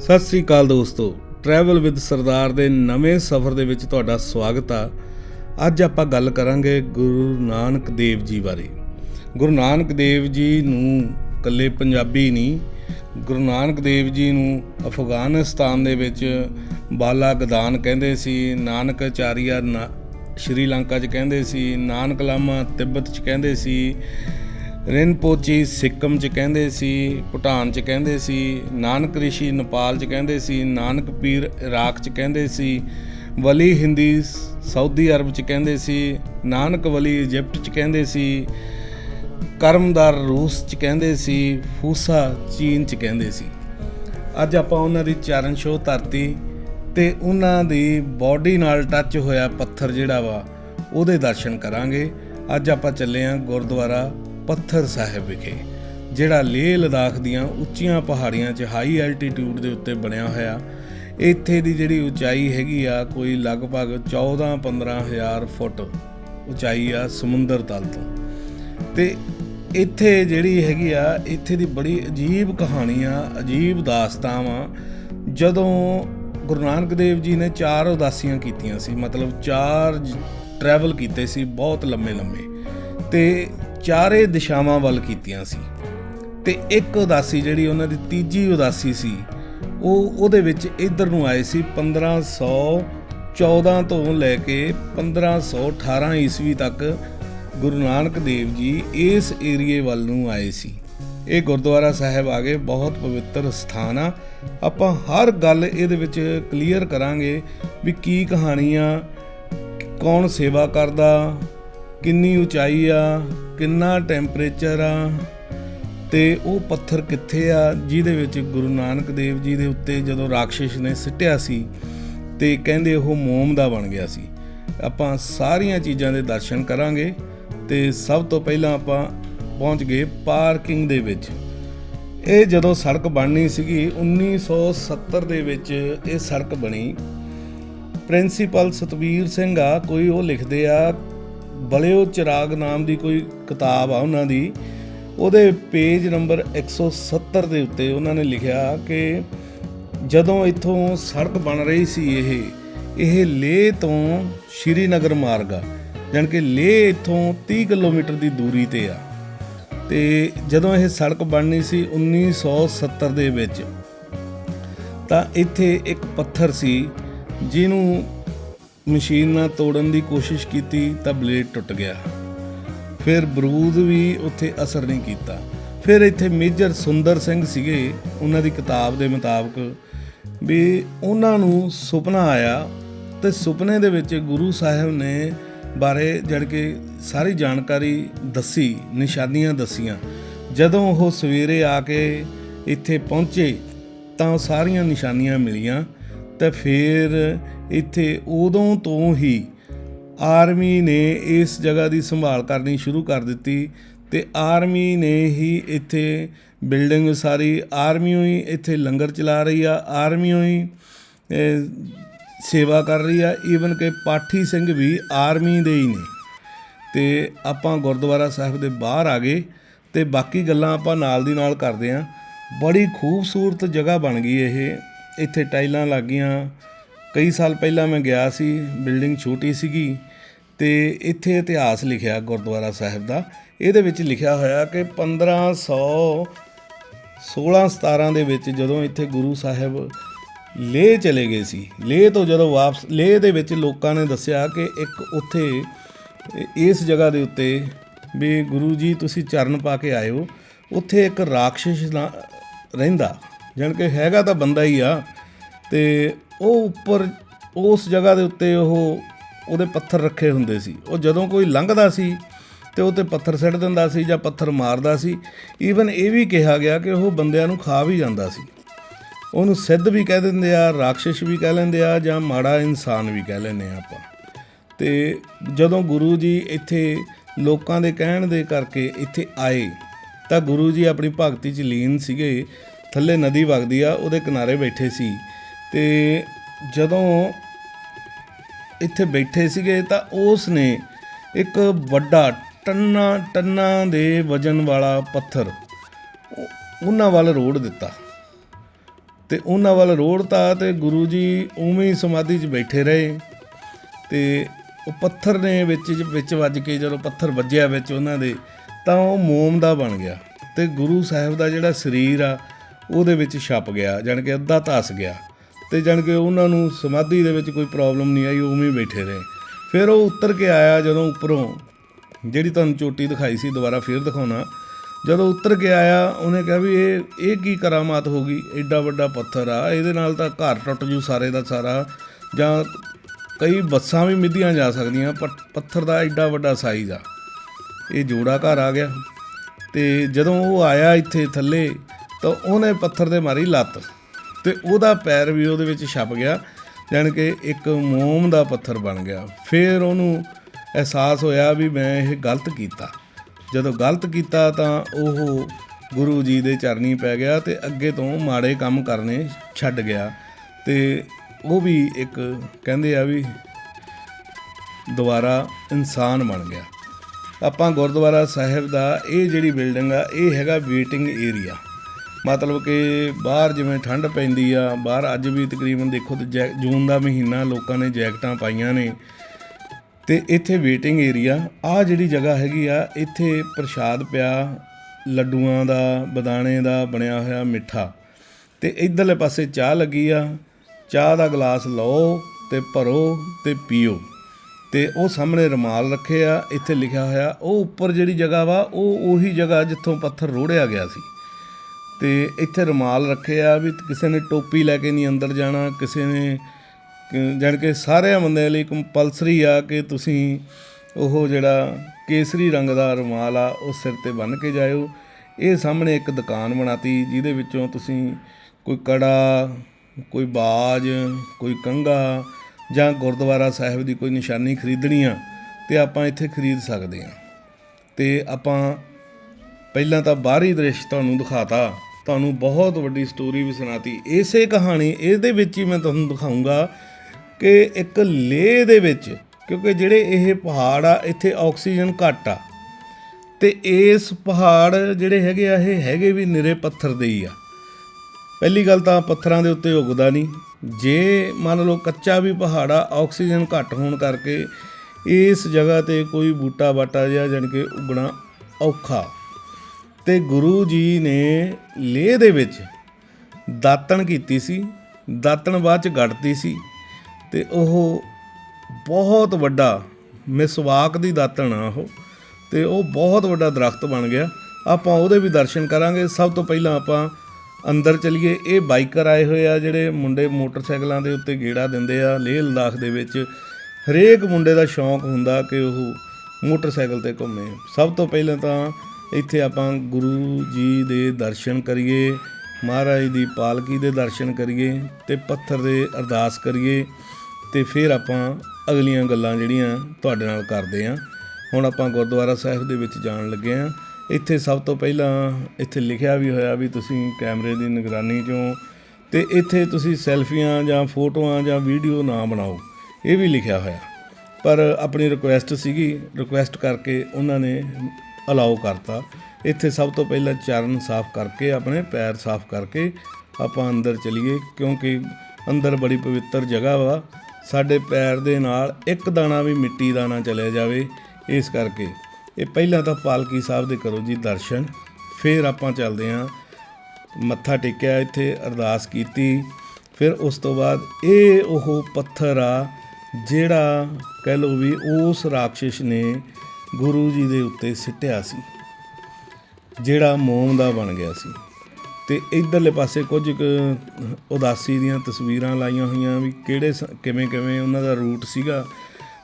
ਸਤਿ ਸ੍ਰੀ ਅਕਾਲ ਦੋਸਤੋ। Travel with ਸਰਦਾਰ ਦੇ ਨਵੇਂ ਸਫ਼ਰ ਦੇ ਵਿੱਚ ਤੁਹਾਡਾ ਸਵਾਗਤ ਆ। ਅੱਜ ਆਪਾਂ ਗੱਲ ਕਰਾਂਗੇ ਗੁਰੂ ਨਾਨਕ ਦੇਵ ਜੀ ਬਾਰੇ। ਗੁਰੂ ਨਾਨਕ ਦੇਵ ਜੀ ਨੂੰ ਇਕੱਲੇ ਪੰਜਾਬੀ ਨਹੀਂ, ਗੁਰੂ ਨਾਨਕ ਦੇਵ ਜੀ ਨੂੰ ਅਫਗਾਨਿਸਤਾਨ ਦੇ ਵਿੱਚ ਬਾਲਾ ਗਦਾਨ ਕਹਿੰਦੇ ਸੀ, ਨਾਨਕ ਆਚਾਰੀਆ ਨਾ- ਸ਼੍ਰੀਲੰਕਾ 'ਚ ਕਹਿੰਦੇ ਸੀ, ਨਾਨਕ ਲਾਮਾ ਤਿੱਬਤ 'ਚ ਕਹਿੰਦੇ ਸੀ। ਰਿਨਪੋਚੀ ਸਿੱਕਮ 'ਚ ਕਹਿੰਦੇ ਸੀ, ਭੂਟਾਨ 'ਚ ਕਹਿੰਦੇ ਸੀ, ਨਾਨਕ ਰਿਸ਼ੀ ਨੇਪਾਲ 'ਚ ਕਹਿੰਦੇ ਸੀ, ਨਾਨਕ ਪੀਰ ਇਰਾਕ 'ਚ ਕਹਿੰਦੇ ਸੀ, ਵਲੀ ਹਿੰਦੀ ਸਾਊਦੀ ਅਰਬ 'ਚ ਕਹਿੰਦੇ ਸੀ, ਨਾਨਕ ਵਲੀ ਇਜਿਪਟ 'ਚ ਕਹਿੰਦੇ ਸੀ, ਕਰਮਦਾਰ ਰੂਸ 'ਚ ਕਹਿੰਦੇ ਸੀ, ਫੂਸਾ ਚੀਨ 'ਚ ਕਹਿੰਦੇ ਸੀ। ਅੱਜ ਆਪਾਂ ਉਹਨਾਂ ਦੀ ਚਰਨ ਸ਼ੋਹ ਧਰਤੀ ਤੇ ਉਹਨਾਂ ਦੀ ਬਾਡੀ ਨਾਲ ਟੱਚ ਹੋਇਆ ਪੱਥਰ ਜਿਹੜਾ ਵਾ, ਉਹਦੇ ਦਰਸ਼ਨ ਕਰਾਂਗੇ। ਅੱਜ ਆਪਾਂ ਚੱਲੇ ਆਂ ਗੁਰਦੁਆਰਾ ਪੱਥਰ ਸਾਹਿਬ ਵਿਖੇ, ਜਿਹੜਾ ਲੇਹ ਲਦਾਖ ਦੀਆਂ ਉੱਚੀਆਂ ਪਹਾੜੀਆਂ 'ਚ ਹਾਈ ਐਲਟੀਟਿਊਡ ਦੇ ਉੱਤੇ ਬਣਿਆ ਹੋਇਆ। ਇੱਥੇ ਦੀ ਜਿਹੜੀ ਉਚਾਈ ਹੈਗੀ ਆ, ਕੋਈ ਲਗਭਗ 14-15000 ਫੁੱਟ ਉਚਾਈ ਆ ਸਮੁੰਦਰ ਤਲ ਤੋਂ। ਤੇ ਇੱਥੇ ਜਿਹੜੀ ਹੈਗੀ ਆ, ਇੱਥੇ ਦੀ ਬੜੀ ਅਜੀਬ ਕਹਾਣੀ ਆ, ਅਜੀਬ ਦਾਸਤਾਵਾਂ ਜਦੋਂ ਗੁਰੂ ਨਾਨਕ ਦੇਵ ਜੀ ਨੇ ਚਾਰ ਉਦਾਸੀਆਂ ਕੀਤੀਆਂ ਸੀ, ਮਤਲਬ ਚਾਰ ਟਰੈਵਲ ਕੀਤੇ ਸੀ ਬਹੁਤ ਲੰਮੇ ਲੰਮੇ ਤੇ ਚਾਰੇ ਦਿਸ਼ਾਵਾਂ ਵੱਲ ਕੀਤੀਆਂ ਸੀ। ਤੇ ਇੱਕ ਉਦਾਸੀ ਜਿਹੜੀ ਉਹਨਾਂ ਦੀ ਤੀਜੀ ਉਦਾਸੀ ਸੀ, ਉਹ ਉਹਦੇ ਵਿੱਚ ਇੱਧਰ ਨੂੰ ਆਏ ਸੀ 1514 ਤੋਂ ਲੈ ਕੇ 1518 ਈਸਵੀ ਤੱਕ ਗੁਰੂ ਨਾਨਕ ਦੇਵ ਜੀ ਇਸ ਏਰੀਏ ਵੱਲ ਨੂੰ ਆਏ ਸੀ। ਇਹ ਗੁਰਦੁਆਰਾ ਸਾਹਿਬ ਆ ਗਏ ਬਹੁਤ ਪਵਿੱਤਰ ਸਥਾਨ ਆ। ਆਪਾਂ ਹਰ ਗੱਲ ਇਹਦੇ ਵਿੱਚ ਕਲੀਅਰ ਕਰਾਂਗੇ ਵੀ ਕੀ ਕਹਾਣੀ ਆ ਕੌਣ ਸੇਵਾ ਕਰਦਾ, ਕਿੰਨੀ ਉਚਾਈ ਆ ਕਿੰਨਾ ਟੈਂਪਰੇਚਰ ਆ ਤੇ ਉਹ ਪੱਥਰ ਕਿੱਥੇ ਆ, ਜਿਹਦੇ ਵਿੱਚ ਗੁਰੂ ਨਾਨਕ ਦੇਵ ਜੀ ਦੇ ਉੱਤੇ ਜਦੋਂ ਰਾਖਸ਼ ਨੇ ਸਿੱਟਿਆ ਸੀ ਤੇ ਕਹਿੰਦੇ ਉਹ ਮੋਮ ਦਾ ਬਣ ਗਿਆ ਸੀ। ਆਪਾਂ ਸਾਰੀਆਂ ਚੀਜ਼ਾਂ ਦੇ ਦਰਸ਼ਨ ਕਰਾਂਗੇ ਤੇ ਸਭ ਤੋਂ ਪਹਿਲਾਂ ਆਪਾਂ ਪਹੁੰਚ ਗਏ ਪਾਰਕਿੰਗ ਦੇ ਵਿੱਚ। ਇਹ ਜਦੋਂ ਸੜਕ ਬਣਨੀ ਸੀਗੀ 1970 ਦੇ ਵਿੱਚ ਇਹ ਸੜਕ ਬਣੀ। ਪ੍ਰਿੰਸੀਪਲ ਸਤਵੀਰ ਸਿੰਘ ਆ, ਕੋਈ ਉਹ ਲਿਖਦੇ ਆ ਬਲਿਓ ਚਿਰਾਗ ਨਾਮ ਦੀ ਕੋਈ ਕਿਤਾਬ ਆ ਉਹਨਾਂ ਦੀ, ਉਹਦੇ ਪੇਜ ਨੰਬਰ 170 ਦੇ ਉੱਤੇ ਉਹਨਾਂ ਨੇ ਲਿਖਿਆ ਕਿ ਜਦੋਂ ਇੱਥੋਂ ਸੜਕ ਬਣ ਰਹੀ ਸੀ ਇਹ ਇਹ ਲੇਹ ਤੋਂ ਸ਼੍ਰੀਨਗਰ ਮਾਰਗ ਆ, ਜਾਣੀ ਕਿ ਲੇਹ ਇੱਥੋਂ 30 ਕਿਲੋਮੀਟਰ ਦੀ ਦੂਰੀ ਤੇ ਆ। ਤੇ ਜਦੋਂ ਇਹ ਸੜਕ ਬਣਨੀ ਸੀ 1970 ਦੇ ਵਿੱਚ, ਤਾਂ ਇੱਥੇ ਇੱਕ ਪੱਥਰ ਸੀ ਜਿਹਨੂੰ ਮਸ਼ੀਨ ਨਾਲ ਤੋੜਨ ਦੀ ਕੋਸ਼ਿਸ਼ ਕੀਤੀ ਤਾਂ ਬਲੇਡ ਟੁੱਟ ਗਿਆ। ਫਿਰ ਬਰੂਦ ਵੀ ਉੱਥੇ ਅਸਰ ਨਹੀਂ ਕੀਤਾ। ਫਿਰ ਇੱਥੇ ਮੇਜਰ ਸੁੰਦਰ ਸਿੰਘ ਸੀਗੇ। ਉਹਨਾਂ ਦੀ ਕਿਤਾਬ ਦੇ ਮੁਤਾਬਕ ਵੀ ਉਹਨਾਂ ਨੂੰ ਸੁਪਨਾ ਆਇਆ ਤੇ ਸੁਪਨੇ ਦੇ ਵਿੱਚ ਗੁਰੂ ਸਾਹਿਬ ਨੇ ਬਾਰੇ ਜੜ ਕੇ ਸਾਰੀ ਜਾਣਕਾਰੀ ਦੱਸੀ, ਨਿਸ਼ਾਨੀਆਂ ਦੱਸੀਆਂ। ਜਦੋਂ ਉਹ ਸਵੇਰੇ ਆ ਕੇ ਇੱਥੇ ਪਹੁੰਚੇ ਤਾਂ ਉਹ ਸਾਰੀਆਂ ਨਿਸ਼ਾਨੀਆਂ ਮਿਲੀਆਂ ਤੇ ਫਿਰ ਇੱਥੇ ਉਦੋਂ ਤੋਂ ਹੀ ਆਰਮੀ ਨੇ ਇਸ ਜਗ੍ਹਾ ਦੀ ਸੰਭਾਲ ਕਰਨੀ ਸ਼ੁਰੂ ਕਰ ਦਿੱਤੀ ਤੇ ਆਰਮੀ ਨੇ ਹੀ ਇੱਥੇ ਬਿਲਡਿੰਗ ਸਾਰੀ, ਆਰਮੀ ਹੀ ਇੱਥੇ ਲੰਗਰ ਚਲਾ ਰਹੀ ਆ, ਆਰਮੀ ਹੀ ਸੇਵਾ ਕਰ ਰਹੀ ਆ ਈਵਨ ਕਿ ਪਾਠੀ ਸਿੰਘ ਵੀ ਆਰਮੀ ਦੇ ਹੀ ਨੇ। ਤੇ ਆਪਾਂ ਗੁਰਦੁਆਰਾ ਸਾਹਿਬ ਦੇ ਬਾਹਰ ਆ ਗਏ ਤੇ ਬਾਕੀ ਗੱਲਾਂ ਆਪਾਂ ਨਾਲ ਦੀ ਨਾਲ ਕਰਦੇ ਆਂ। ਬੜੀ ਖੂਬਸੂਰਤ ਜਗ੍ਹਾ ਬਣ ਗਈ ਇਹ, ਇੱਥੇ ਟਾਈਲਾਂ ਲੱਗੀਆਂ ਕਈ ਸਾਲ ਪਹਿਲਾਂ ਮੈਂ ਗਿਆ ਸੀ, ਬਿਲਡਿੰਗ ਛੋਟੀ ਸੀਗੀ ਤੇ ਇੱਥੇ ਇਤਿਹਾਸ ਲਿਖਿਆ ਗੁਰਦੁਆਰਾ ਸਾਹਿਬ ਦਾ। ਇਹਦੇ ਵਿੱਚ ਲਿਖਿਆ ਹੋਇਆ ਕਿ 1500 16 17 ਦੇ ਵਿੱਚ ਜਦੋਂ ਇੱਥੇ ਗੁਰੂ ਸਾਹਿਬ ਲੇਹ ਚਲੇ ਗਏ ਸੀ, ਲੇਹ ਤੋਂ ਜਦੋਂ ਵਾਪਸ, ਲੇਹ ਦੇ ਵਿੱਚ ਲੋਕਾਂ ਨੇ ਦੱਸਿਆ ਕਿ ਇੱਕ ਉੱਥੇ, ਇਸ ਜਗ੍ਹਾ ਦੇ ਉੱਤੇ ਵੀ ਗੁਰੂ ਜੀ ਤੁਸੀਂ ਚਰਨ ਪਾ ਕੇ ਆਇਓ, ਉੱਥੇ ਇੱਕ ਰਾਖਸ਼ ਨਾ- ਰਹਿੰਦਾ। ਜਾਣ ਕਿ ਹੈਗਾ ਤਾਂ ਬੰਦਾ ਹੀ ਆ ਤੇ ਉਹ ਉੱਪਰ, ਉਸ ਜਗ੍ਹਾ ਦੇ ਉੱਤੇ ਉਹ ਉਹਦੇ ਪੱਥਰ ਰੱਖੇ ਹੁੰਦੇ ਸੀ। ਉਹ ਜਦੋਂ ਕੋਈ ਲੰਘਦਾ ਸੀ ਤੇ ਉਹ ਤੇ ਪੱਥਰ ਸਿੱਟ ਦਿੰਦਾ ਸੀ ਜਾਂ ਪੱਥਰ ਮਾਰਦਾ ਸੀ ਈਵਨ ਇਹ ਵੀ ਕਿਹਾ ਗਿਆ ਕਿ ਉਹ ਬੰਦਿਆਂ ਨੂੰ ਖਾ ਵੀ ਜਾਂਦਾ ਸੀ। ਉਹਨੂੰ ਸਿੱਧ ਵੀ ਕਹਿ ਦਿੰਦੇ ਆ ਰਾਖਸ਼ ਵੀ ਕਹਿ ਲੈਂਦੇ ਆ ਜਾਂ ਮਾੜਾ ਇਨਸਾਨ ਵੀ ਕਹਿ ਲੈਂਦੇ ਆ ਆਪਾਂ। ਤੇ ਜਦੋਂ ਗੁਰੂ ਜੀ ਇੱਥੇ ਲੋਕਾਂ ਦੇ ਕਹਿਣ ਦੇ ਕਰਕੇ ਇੱਥੇ ਆਏ, ਤਾਂ ਗੁਰੂ ਜੀ ਆਪਣੀ ਭਗਤੀ 'ਚ ਲੀਨ ਸੀਗੇ। ਥੱਲੇ ਨਦੀ ਵਗਦੀ ਆ, ਉਹਦੇ ਕਿਨਾਰੇ ਬੈਠੇ ਸੀ। ਤੇ ਜਦੋਂ ਇੱਥੇ ਬੈਠੇ ਸੀਗੇ ਤਾਂ ਉਸ ਨੇ ਇੱਕ ਵੱਡਾ ਟੰਨਾ ਟੰਨਾ ਦੇ ਵਜਨ ਵਾਲਾ ਪੱਥਰ ਉਹਨਾਂ ਵੱਲ ਰੋੜ ਦਿੱਤਾ। ਤੇ ਉਹਨਾਂ ਵੱਲ ਰੋੜਤਾ ਤੇ ਗੁਰੂ ਜੀ ਉਵੇਂ ਹੀ ਸਮਾਧੀ 'ਚ ਬੈਠੇ ਰਹੇ ਤੇ ਉਹ ਪੱਥਰ ਨੇ ਵਿੱਚ ਵਿੱਚ ਵੱਜ ਕੇ ਜਦੋਂ ਪੱਥਰ ਵੱਜਿਆ ਵਿੱਚ ਉਹਨਾਂ ਦੇ ਤਾਂ ਉਹ ਮੋਮ ਦਾ ਬਣ ਗਿਆ ਤੇ ਗੁਰੂ ਸਾਹਿਬ ਦਾ ਜਿਹੜਾ ਸਰੀਰ ਆ ਉਹਦੇ ਵਿੱਚ ਛਪ ਗਿਆ, ਜਾਣੀ ਕਿ ਅੱਧਾ ਧਸ ਗਿਆ। ਤੇ ਜਾਣੀ ਕਿ ਉਹਨਾਂ ਨੂੰ ਸਮਾਧੀ ਦੇ ਵਿੱਚ ਕੋਈ ਪ੍ਰੋਬਲਮ ਨਹੀਂ ਆਈ ਉਵੇਂ ਹੀ ਬੈਠੇ ਰਹੇ। ਫਿਰ ਉਹ ਉੱਤਰ ਕੇ ਆਇਆ ਜਦੋਂ ਉੱਪਰੋਂ, ਜਿਹੜੀ ਤੁਹਾਨੂੰ ਚੋਟੀ ਦਿਖਾਈ ਸੀ, ਦੁਬਾਰਾ ਫੇਰ ਦਿਖਾਉਣਾ। ਜਦੋਂ ਉੱਤਰ ਕੇ ਆਇਆ, ਉਹਨੇ ਕਿਹਾ ਵੀ ਇਹ ਇਹ ਕੀ ਕਰਾਮਾਤ ਹੋ ਗਈ? ਐਡਾ ਵੱਡਾ ਪੱਥਰ ਆ, ਇਹਦੇ ਨਾਲ ਤਾਂ ਘਰ ਟੁੱਟ ਜੂ ਸਾਰੇ ਦਾ ਸਾਰਾ। ਜਾਂ ਕਈ ਬੱਸਾਂ ਵੀ ਮਿੱਧੀਆਂ ਜਾ ਸਕਦੀਆਂ, ਪਰ ਪੱਥਰ ਦਾ ਐਡਾ ਵੱਡਾ ਸਾਈਜ਼ ਆ। ਇਹ ਜੋੜਾ ਘਰ ਆ ਗਿਆ। ਤੇ ਜਦੋਂ ਉਹ ਆਇਆ ਇੱਥੇ ਥੱਲੇ, ਤਾਂ ਉਹਨੇ ਪੱਥਰ ਦੇ ਮਾਰੀ ਲੱਤ। ਤੇ ਉਹਦਾ ਪੈਰ ਵੀ ਉਹਦੇ ਵਿੱਚ ਛਪ ਗਿਆ, ਜਾਣੀ ਕਿ ਇੱਕ ਮੋਮ ਦਾ ਪੱਥਰ ਬਣ ਗਿਆ। ਫਿਰ ਉਹਨੂੰ ਅਹਿਸਾਸ ਹੋਇਆ ਵੀ ਮੈਂ ਇਹ ਗਲਤ ਕੀਤਾ। ਜਦੋਂ ਗਲਤ ਕੀਤਾ ਤਾਂ ਉਹ ਗੁਰੂ ਜੀ ਦੇ ਚਰਨੀ ਪੈ ਗਿਆ ਤੇ ਅੱਗੇ ਤੋਂ ਮਾੜੇ ਕੰਮ ਕਰਨੇ ਛੱਡ ਗਿਆ। ਤੇ ਉਹ ਵੀ ਇੱਕ ਕਹਿੰਦੇ ਆ ਵੀ ਦੁਬਾਰਾ ਇਨਸਾਨ ਬਣ ਗਿਆ। ਆਪਾਂ ਗੁਰਦੁਆਰਾ ਸਾਹਿਬ ਦਾ ਇਹ ਜਿਹੜੀ ਬਿਲਡਿੰਗ ਆ, ਇਹ ਹੈਗਾ ਵੇਟਿੰਗ ਏਰੀਆ ਮਤਲਬ ਕਿ ਬਾਹਰ ਜਿਵੇਂ ਠੰਡ ਪੈਂਦੀ ਆ, ਬਾਹਰ ਅੱਜ ਵੀ ਤਕਰੀਬਨ ਦੇਖੋ ਤੇ ਜੈ- ਜੂਨ ਦਾ ਮਹੀਨਾ ਲੋਕਾਂ ਨੇ ਜੈਕਟਾਂ ਪਾਈਆਂ ਨੇ। ਤੇ ਇੱਥੇ ਵੇਟਿੰਗ ਏਰੀਆ, ਆ ਜਿਹੜੀ ਜਗ੍ਹਾ ਹੈਗੀ ਆ, ਇੱਥੇ ਪ੍ਰਸ਼ਾਦ ਪਿਆ, ਲੱਡੂਆਂ ਦਾ, ਬਦਾਣੇ ਦਾ ਬਣਿਆ ਹੋਇਆ ਮਿੱਠਾ। ਤੇ ਇਧਰਲੇ ਪਾਸੇ ਚਾਹ ਲੱਗੀ ਆ, ਚਾਹ ਦਾ ਗਲਾਸ ਲਓ ਤੇ ਭਰੋ ਤੇ ਪੀਓ। ਤੇ ਉਹ ਸਾਹਮਣੇ ਰਮਾਲ ਰੱਖੇ ਆ, ਇੱਥੇ ਲਿਖਿਆ ਹੋਇਆ, ਉਹ ਉੱਪਰ ਜਿਹੜੀ ਜਗ੍ਹਾ ਵਾ, ਉਹ ਉਹੀ ਜਗ੍ਹਾ ਜਿੱਥੋਂ ਪੱਥਰ ਰੋੜਿਆ ਗਿਆ ਸੀ। ਤੇ ਇੱਥੇ ਰੁਮਾਲ ਰੱਖੇ ਆ ਵੀ ਕਿਸੇ ਨੇ ਟੋਪੀ ਲੈ ਕੇ ਨਹੀਂ ਅੰਦਰ ਜਾਣਾ, ਕਿਸੇ ਨੇ ਕ- ਜਾਣੀ ਕਿ ਸਾਰਿਆਂ ਬੰਦਿਆਂ ਲਈ ਕੰਪਲਸਰੀ ਆ ਕਿ ਤੁਸੀਂ ਉਹ ਜਿਹੜਾ ਕੇਸਰੀ ਰੰਗ ਦਾ ਰੁਮਾਲ ਆ, ਉਹ ਸਿਰ ਤੇ ਬੰਨ੍ਹ ਕੇ ਜਾਇਓ। ਇਹ ਸਾਹਮਣੇ ਇੱਕ ਦੁਕਾਨ ਬਣਾਤੀ, ਜਿਹਦੇ ਵਿੱਚੋਂ ਤੁਸੀਂ ਕੋਈ ਕੜਾ, ਕੋਈ ਬਾਜ, ਕੋਈ ਕੰਘਾ ਜਾਂ ਗੁਰਦੁਆਰਾ ਸਾਹਿਬ ਦੀ ਕੋਈ ਨਿਸ਼ਾਨੀ ਖਰੀਦਣੀ ਆ, ਤੇ ਆਪਾਂ ਇੱਥੇ ਖਰੀਦ ਸਕਦੇ ਆ। ਤੇ ਆਪਾਂ ਪਹਿਲਾਂ ਤਾਂ ਬਾਹਰੀ ਦ੍ਰਿਸ਼ ਤੁਹਾਨੂੰ ਦਿਖਾਤਾ। ਤੁਹਾਨੂੰ ਬਹੁਤ ਵੱਡੀ ਸਟੋਰੀ ਵੀ ਸੁਣਾਤੀ। ਇਸੇ ਕਹਾਣੀ ਇਹਦੇ ਵਿੱਚ ਹੀ ਮੈਂ ਤੁਹਾਨੂੰ ਦਿਖਾਉਂਗਾ ਕਿ ਇੱਕ ਲੇਹ ਦੇ ਵਿੱਚ, ਕਿਉਂਕਿ ਜਿਹੜੇ ਇਹ ਪਹਾੜ ਆ, ਇੱਥੇ ਆਕਸੀਜਨ ਘੱਟ ਆ। ਤੇ ਇਸ ਪਹਾੜ ਜਿਹੜੇ ਹੈਗੇ ਆ, ਇਹ ਹੈਗੇ ਵੀ ਨਿਰੇ ਪੱਥਰ ਦੇ ਹੀ ਆ। ਪਹਿਲੀ ਗੱਲ ਤਾਂ ਪੱਥਰਾਂ ਦੇ ਉੱਤੇ ਉਗਦਾ ਨਹੀਂ। ਜੇ ਮੰਨ ਲਓ ਕੱਚਾ ਵੀ ਪਹਾੜ ਆਕਸੀਜਨ ਘੱਟ ਹੋਣ ਕਰਕੇ ਇਸ ਜਗ੍ਹਾ ਤੇ ਕੋਈ ਬੂਟਾ ਬਾਟਾ ਜਿਹਾ ਜਾਣੀ ਕਿ ਉਗਣਾ ਔਖਾ। ਤੇ ਗੁਰੂ ਜੀ ਨੇ ਲੇਹ ਦੇ ਵਿੱਚ ਦਾਤਣ ਕੀਤੀ ਸੀ, ਦਾਤਣ ਬਾਅਦ ਚ ਗੜਤੀ ਸੀ ਤੇ ਉਹ ਬਹੁਤ ਵੱਡਾ ਮਿਸਵਾਕ ਦੀ ਦਾਤਣ ਆ ਉਹ ਤੇ ਉਹ ਬਹੁਤ ਵੱਡਾ ਦਰਖਤ ਬਣ ਗਿਆ। ਆਪਾਂ ਉਹਦੇ ਵੀ ਦਰਸ਼ਨ ਕਰਾਂਗੇ। ਸਭ ਤੋਂ ਪਹਿਲਾਂ ਆਪਾਂ ਅੰਦਰ ਚਲੀਏ। ਇਹ ਬਾਈਕਰ ਆਏ ਹੋਏ ਆ ਜਿਹੜੇ ਮੁੰਡੇ ਮੋਟਰਸਾਈਕਲਾਂ ਦੇ ਉੱਤੇ ਗੇੜਾ ਦਿੰਦੇ ਆ। ਲੇਹ ਲਦਾਖ ਦੇ ਵਿੱਚ ਹਰੇਕ ਮੁੰਡੇ ਦਾ ਸ਼ੌਂਕ ਹੁੰਦਾ ਕਿ ਉਹ ਮੋਟਰਸਾਈਕਲ ਤੇ ਘੁੰਮੇ। ਸਭ ਤੋਂ ਪਹਿਲਾਂ ਤਾਂ ਇੱਥੇ ਆਪਾਂ ਗੁਰੂ ਜੀ ਦੇ ਦਰਸ਼ਨ ਕਰੀਏ, ਮਹਾਰਾਜ ਦੀ ਪਾਲਕੀ ਦੇ ਦਰਸ਼ਨ ਕਰੀਏ ਤੇ ਪੱਥਰ ਦੇ ਅਰਦਾਸ ਕਰੀਏ ਤੇ ਫਿਰ ਆਪਾਂ ਅਗਲੀਆਂ ਗੱਲਾਂ ਜਿਹੜੀਆਂ ਤੁਹਾਡੇ ਨਾਲ ਕਰਦੇ ਆਂ। ਹੁਣ ਆਪਾਂ ਗੁਰਦੁਆਰਾ ਸਾਹਿਬ ਦੇ ਵਿੱਚ ਜਾਣ ਲੱਗੇ ਆਂ। ਇੱਥੇ ਸਭ ਤੋਂ ਪਹਿਲਾਂ ਇੱਥੇ ਲਿਖਿਆ ਵੀ ਹੋਇਆ ਵੀ ਤੁਸੀਂ ਕੈਮਰੇ ਦੀ ਨਿਗਰਾਨੀ 'ਚੋਂ ਤੇ ਇੱਥੇ ਤੁਸੀਂ ਸੈਲਫੀਆਂ ਜਾਂ ਫੋਟੋਆਂ ਜਾਂ ਵੀਡੀਓ ਨਾ ਬਣਾਓ, ਇਹ ਵੀ ਲਿਖਿਆ ਹੋਇਆ। ਪਰ ਆਪਣੀ ਰਿਕੁਐਸਟ ਸੀਗੀ ਰਿਕੁਐਸਟ ਕਰਕੇ ਉਹਨਾਂ ਨੇ ਅਲਾਉ ਕਰਤਾ। ਇੱਥੇ ਸਭ ਤੋਂ ਪਹਿਲਾਂ ਚਰਨ ਸਾਫ਼ ਕਰਕੇ, ਆਪਣੇ ਪੈਰ ਸਾਫ਼ ਕਰਕੇ ਆਪਾਂ ਅੰਦਰ ਚਲੀਏ, ਕਿਉਂਕਿ ਅੰਦਰ ਬੜੀ ਪਵਿੱਤਰ ਜਗ੍ਹਾ ਵਾ। ਸਾਡੇ ਪੈਰ ਦੇ ਨਾਲ ਇੱਕ ਦਾਣਾ ਵੀ ਮਿੱਟੀ ਦਾ ਨਾ ਚਲੇ ਜਾਵੇ, ਇਸ ਕਰਕੇ। ਇਹ ਪਹਿਲਾਂ ਤਾਂ ਪਾਲਕੀ ਸਾਹਿਬ ਦੇ ਕਰੋ ਜੀ ਦਰਸ਼ਨ, ਫਿਰ ਆਪਾਂ ਚੱਲਦੇ ਹਾਂ। ਮੱਥਾ ਟੇਕਿਆ ਇੱਥੇ, ਅਰਦਾਸ ਕੀਤੀ। ਫਿਰ ਉਸ ਤੋਂ ਬਾਅਦ ਇਹ ਉਹ ਪੱਥਰ ਆ, ਜਿਹੜਾ ਕਹਿ ਲਓ ਵੀ ਉਸ ਰਾਖਸ਼ ਨੇ ਗੁਰੂ ਜੀ ਦੇ ਉੱਤੇ ਸਿੱਟਿਆ ਸੀ, ਜਿਹੜਾ ਮੋਮ ਦਾ ਬਣ ਗਿਆ ਸੀ। ਤੇ ਇਧਰਲੇ ਪਾਸੇ ਕੁਝ ਕੁ ਉਦਾਸੀ ਦੀਆਂ ਤਸਵੀਰਾਂ ਲਾਈਆਂ ਹੋਈਆਂ ਵੀ ਕਿਹੜੇ ਸ- ਕਿਵੇਂ ਕਿਵੇਂ ਉਹਨਾਂ ਦਾ ਰੂਟ ਸੀਗਾ।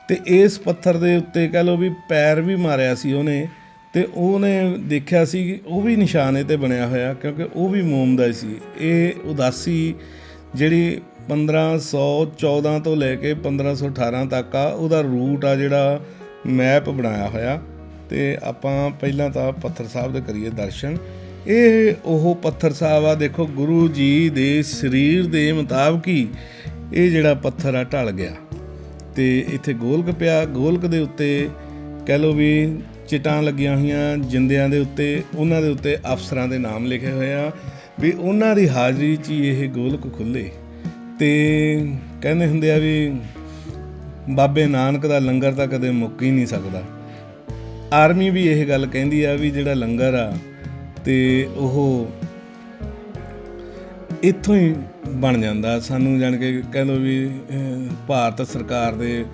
ਤੇ ਇਸ ਪੱਥਰ ਦੇ ਉੱਤੇ ਕਹਿ ਲਓ ਵੀ ਪੈਰ ਵੀ ਮਾਰਿਆ ਸੀ ਉਹਨੇ, ਤੇ ਉਹਨੇ ਦੇਖਿਆ ਸੀ ਕਿ ਉਹ ਵੀ ਨਿਸ਼ਾਨੇ ਤੇ ਬਣਿਆ ਹੋਇਆ ਕਿਉਂਕਿ ਉਹ ਵੀ ਮੋਮ ਦਾ ਹੀ ਸੀ। ਇਹ ਉਦਾਸੀ ਜਿਹੜੀ 1514 ਤੋਂ ਲੈ ਕੇ 1518 ਤੱਕ ਆ, ਉਹਦਾ ਰੂਟ ਆ ਜਿਹੜਾ ਮੈਪ ਬਣਾਇਆ ਹੋਇਆ ਤੇ ਆਪਾਂ ਪਹਿਲਾਂ ਤਾਂ ਪੱਥਰ ਸਾਹਿਬ ਦੇ ਕਰੀਏ ਦਰਸ਼ਨ। ਇਹ ਉਹ ਪੱਥਰ ਸਾਹਿਬ ਆ, ਦੇਖੋ ਗੁਰੂ ਜੀ ਦੇ ਸਰੀਰ ਦੇ ਮੁਤਾਬਕ ਹੀ ਇਹ ਜਿਹੜਾ ਪੱਥਰ ਆ ਢਲ ਗਿਆ। ਤੇ ਇੱਥੇ ਗੋਲਕ ਪਿਆ, ਗੋਲਕ ਦੇ ਉੱਤੇ ਕਹਿ ਲਓ ਵੀ ਚਿਟਾਂ ਲੱਗੀਆਂ ਹੋਈਆਂ ਜਿੰਦਿਆਂ ਦੇ ਉੱਤੇ, ਉਹਨਾਂ ਦੇ ਉੱਤੇ ਅਫਸਰਾਂ ਦੇ ਨਾਮ ਲਿਖੇ ਹੋਏ ਆ ਵੀ ਉਹਨਾਂ ਦੀ ਹਾਜ਼ਰੀ 'ਚ ਹੀ ਇਹ ਗੋਲਕ ਖੁੱਲੇ ਤੇ ਕਹਿੰਦੇ ਹੁੰਦੇ ਆ ਵੀ ਬਾਬੇ ਨਾਨਕ ਦਾ ਲੰਗਰ ਤਾਂ ਕਦੇ ਮੁੱਕ ਹੀ ਨਹੀਂ ਸਕਦਾ। ਆਰਮੀ ਵੀ ਇਹ ਗੱਲ ਕਹਿੰਦੀ ਆ ਵੀ ਜਿਹੜਾ ਲੰਗਰ ਆ ਤੇ ਉਹ ਇੱਥੋਂ ਹੀ ਬਣ ਜਾਂਦਾ। ਸਾਨੂੰ ਜਾਣ ਕੇ ਕਹਿ ਲਓ ਵੀ ਭਾਰਤ ਸਰਕਾਰ ਦੇ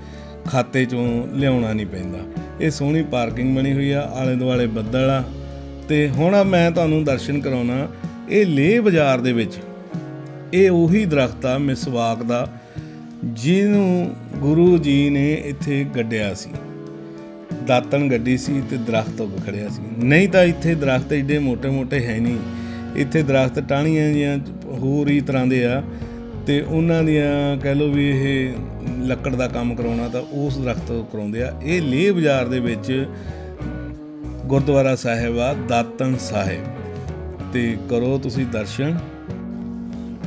ਖਾਤੇ ਚੋਂ ਲਿਆਉਣਾ ਨਹੀਂ ਪੈਂਦਾ। ਇਹ ਸੋਹਣੀ ਪਾਰਕਿੰਗ ਬਣੀ ਹੋਈ ਆ ਆਲੇ ਦੁਆਲੇ ਬੱਦਲ ਆ। ਤੇ ਹੁਣ ਮੈਂ ਤੁਹਾਨੂੰ ਦਰਸ਼ਨ ਕਰਾਉਣਾ, ਇਹ ਲੇਹ ਬਾਜ਼ਾਰ ਦੇ ਵਿੱਚ, ਇਹ ਉਹੀ ਦਰਖਤ ਆ, ਮਿਸਵਾਕ ਦਾ। ਜਿਹਨੂੰ ਗੁਰੂ ਜੀ ਨੇ ਇੱਥੇ ਗੱਡਿਆ ਸੀ, ਦਾਤਣ ਗੱਡੀ ਸੀ ਤੇ ਦਰਖਤ ਉੱਗ ਖੜਿਆ ਸੀ। ਨਹੀਂ ਤਾਂ ਇੱਥੇ ਦਰਖਤ ਏਡੇ ਮੋਟੇ ਮੋਟੇ ਹੈ ਨਹੀਂ। ਇੱਥੇ ਦਰਖਤ ਟਾਹਣੀਆਂ ਜਿਹੀਆਂ ਹੋਰ ਹੀ ਤਰ੍ਹਾਂ ਦੇ ਆ ਤੇ ਉਹਨਾਂ ਦੀਆਂ ਕਹਿ ਲੋ ਵੀ ਇਹ ਲੱਕੜ ਦਾ ਕੰਮ ਕਰਾਉਣਾ ਤਾਂ ਉਸ ਦਰਖਤ ਤੋਂ ਕਰਾਉਂਦੇ ਆ। ਇਹ ਲੇਹ ਬਾਜ਼ਾਰ ਦੇ ਵਿੱਚ ਗੁਰਦੁਆਰਾ ਸਾਹਿਬ ਆ, ਦਾਤਣ ਸਾਹਿਬ। ਤੇ ਕਰੋ ਤੁਸੀਂ ਦਰਸ਼ਨ।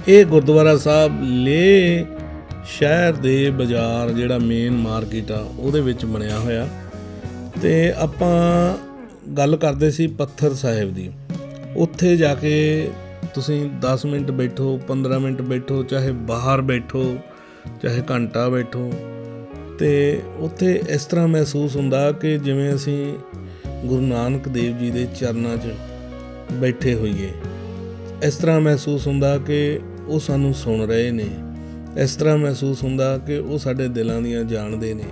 ਇਹ ਗੁਰਦੁਆਰਾ ਸਾਹਿਬ ਲੇਹ ਸ਼ਹਿਰ ਦੇ ਬਾਜ਼ਾਰ ਜਿਹੜਾ ਮੇਨ ਮਾਰਕੀਟ ਆ, ਉਹਦੇ ਵਿੱਚ ਬਣਿਆ ਹੋਇਆ। ਤੇ ਆਪਾਂ ਗੱਲ ਕਰਦੇ ਸੀ ਪੱਥਰ ਸਾਹਿਬ ਦੀ। ਉੱਥੇ ਜਾ ਕੇ ਤੁਸੀਂ 10 ਮਿੰਟ ਬੈਠੋ 15 ਮਿੰਟ ਬੈਠੋ, ਚਾਹੇ ਬਾਹਰ ਬੈਠੋ, ਚਾਹੇ ਘੰਟਾ ਬੈਠੋ। ਤੇ ਉੱਥੇ ਇਸ ਤਰ੍ਹਾਂ ਮਹਿਸੂਸ ਹੁੰਦਾ ਕਿ ਜਿਵੇਂ ਅਸੀਂ ਗੁਰੂ ਨਾਨਕ ਦੇਵ ਜੀ ਦੇ ਚਰਨਾਂ 'ਚ ਬੈਠੇ ਹੋਈਏ। ਇਸ ਤਰ੍ਹਾਂ ਮਹਿਸੂਸ ਹੁੰਦਾ ਕਿ ਉਹ ਸਾਨੂੰ ਸੁਣ ਰਹੇ ਨੇ। ਇਸ ਤਰ੍ਹਾਂ ਮਹਿਸੂਸ ਹੁੰਦਾ ਕਿ ਉਹ ਸਾਡੇ ਦਿਲਾਂ ਦੀਆਂ ਜਾਣਦੇ ਨੇ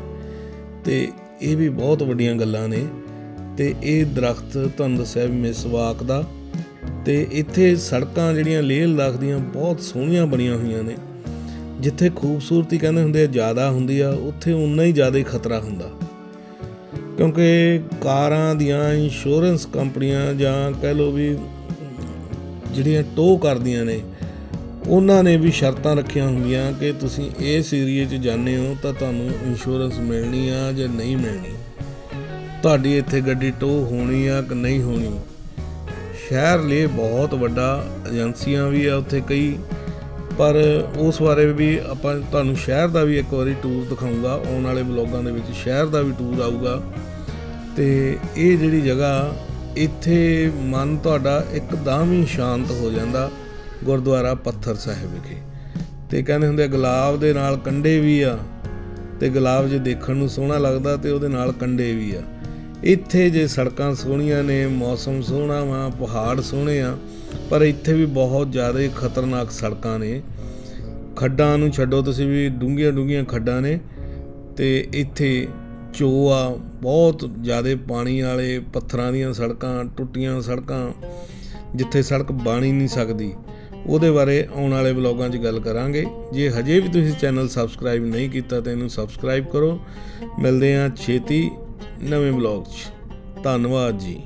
ਤੇ ਇਹ ਵੀ ਬਹੁਤ ਵੱਡੀਆਂ ਗੱਲਾਂ ਨੇ ਤੇ ਇਹ ਦਰਖਤ ਤੁਹਾਨੂੰ ਦੱਸਿਆ ਵੀ ਮਿਸਵਾਕ ਦਾ ਤੇ ਇੱਥੇ ਸੜਕਾਂ ਜਿਹੜੀਆਂ ਲੇਹ ਲਦਾਖ ਦੀਆਂ ਬਹੁਤ ਸੋਹਣੀਆਂ ਬਣੀਆਂ ਹੋਈਆਂ ਨੇ, ਜਿੱਥੇ ਖੂਬਸੂਰਤੀ ਕਹਿੰਦੇ ਹੁੰਦੇ ਆ, ਜ਼ਿਆਦਾ ਹੁੰਦੀ ਆ, ਉੱਥੇ ਉਨਾ ਹੀ ਜ਼ਿਆਦਾ ਖਤਰਾ ਹੁੰਦਾ। ਕਿਉਂਕਿ ਕਾਰਾਂ ਦੀਆਂ ਇੰਸ਼ੋਰੈਂਸ ਕੰਪਨੀਆਂ ਜਾਂ ਕਹਿ ਲਓ ਵੀ ਜਿਹੜੀਆਂ ਟੋ ਕਰਦੀਆਂ ਨੇ ਉਹਨਾਂ ਨੇ ਵੀ ਸ਼ਰਤਾਂ ਰੱਖੀਆਂ ਹੁੰਦੀਆਂ ਕਿ ਤੁਸੀਂ ਇਸ ਏਰੀਏ 'ਚ ਜਾਂਦੇ ਹੋ ਤਾਂ ਤੁਹਾਨੂੰ ਇੰਸ਼ੋਰੈਂਸ ਮਿਲਣੀ ਆ ਜਾਂ ਨਹੀਂ ਮਿਲਣੀ। ਤੁਹਾਡੀ ਇੱਥੇ ਗੱਡੀ ਟੋ ਹੋਣੀ ਆ ਕਿ ਨਹੀਂ ਹੋਣੀ। ਸ਼ਹਿਰ ਲਈ ਬਹੁਤ ਵੱਡਾ ਏਜੰਸੀਆਂ ਵੀ ਆ ਉੱਥੇ ਕਈ, ਪਰ ਉਸ ਬਾਰੇ ਵੀ ਆਪਾਂ ਤੁਹਾਨੂੰ ਸ਼ਹਿਰ ਦਾ ਵੀ ਇੱਕ ਵਾਰੀ ਟੂਰ ਦਿਖਾਉਂਗਾ ਆਉਣ ਵਾਲੇ ਵਲੋਗਾਂ ਦੇ ਵਿੱਚ ਸ਼ਹਿਰ ਦਾ ਵੀ ਟੂਰ ਆਊਗਾ। ਤੇ ਇਹ ਜਿਹੜੀ ਜਗ੍ਹਾ, ਇੱਥੇ ਮਨ ਤੁਹਾਡਾ ਇੱਕਦਮ ਹੀ ਸ਼ਾਂਤ ਹੋ ਜਾਂਦਾ। ਗੁਰਦੁਆਰਾ ਪੱਥਰ ਸਾਹਿਬ ਵਿਖੇ। ਤੇ ਕਹਿੰਦੇ ਹੁੰਦੇ ਆ, ਗੁਲਾਬ ਦੇ ਨਾਲ ਕੰਡੇ ਵੀ ਆ ਤੇ ਗੁਲਾਬ ਜੇ ਦੇਖਣ ਨੂੰ ਸੋਹਣਾ ਲੱਗਦਾ ਤੇ ਉਹਦੇ ਨਾਲ ਕੰਡੇ ਵੀ ਆ। ਇੱਥੇ ਜੇ ਸੜਕਾਂ ਸੋਹਣੀਆਂ ਨੇ ਮੌਸਮ ਸੋਹਣਾ ਵਾ ਪਹਾੜ ਸੋਹਣੇ ਆ ਪਰ ਇੱਥੇ ਵੀ ਬਹੁਤ ਜ਼ਿਆਦਾ ਖਤਰਨਾਕ ਸੜਕਾਂ ਨੇ। ਖੱਡਾਂ ਨੂੰ ਛੱਡੋ ਤੁਸੀਂ ਵੀ ਡੂੰਘੀਆਂ ਡੂੰਘੀਆਂ ਖੱਡਾਂ ਨੇ ਤੇ ਇੱਥੇ ਚੋ ਆ ਬਹੁਤ ਜ਼ਿਆਦਾ ਪਾਣੀ ਵਾਲੇ ਪੱਥਰਾਂ ਦੀਆਂ ਸੜਕਾਂ ਟੁੱਟੀਆਂ ਸੜਕਾਂ ਜਿੱਥੇ ਸੜਕ ਬਾਣੀ ਨਹੀਂ ਸਕਦੀ। ਉਹਦੇ ਬਾਰੇ ਆਉਣ ਵਾਲੇ ਵਲੌਗਾਂ 'ਚ ਗੱਲ ਕਰਾਂਗੇ। ਜੇ ਹਜੇ ਵੀ ਤੁਸੀਂ ਚੈਨਲ ਸਬਸਕ੍ਰਾਈਬ ਨਹੀਂ ਕੀਤਾ ਤਾਂ ਇਹਨੂੰ ਸਬਸਕ੍ਰਾਈਬ ਕਰੋ। ਮਿਲਦੇ ਹਾਂ ਛੇਤੀ ਨਵੇਂ ਵਲੌਗ 'ਚ। ਧੰਨਵਾਦ ਜੀ।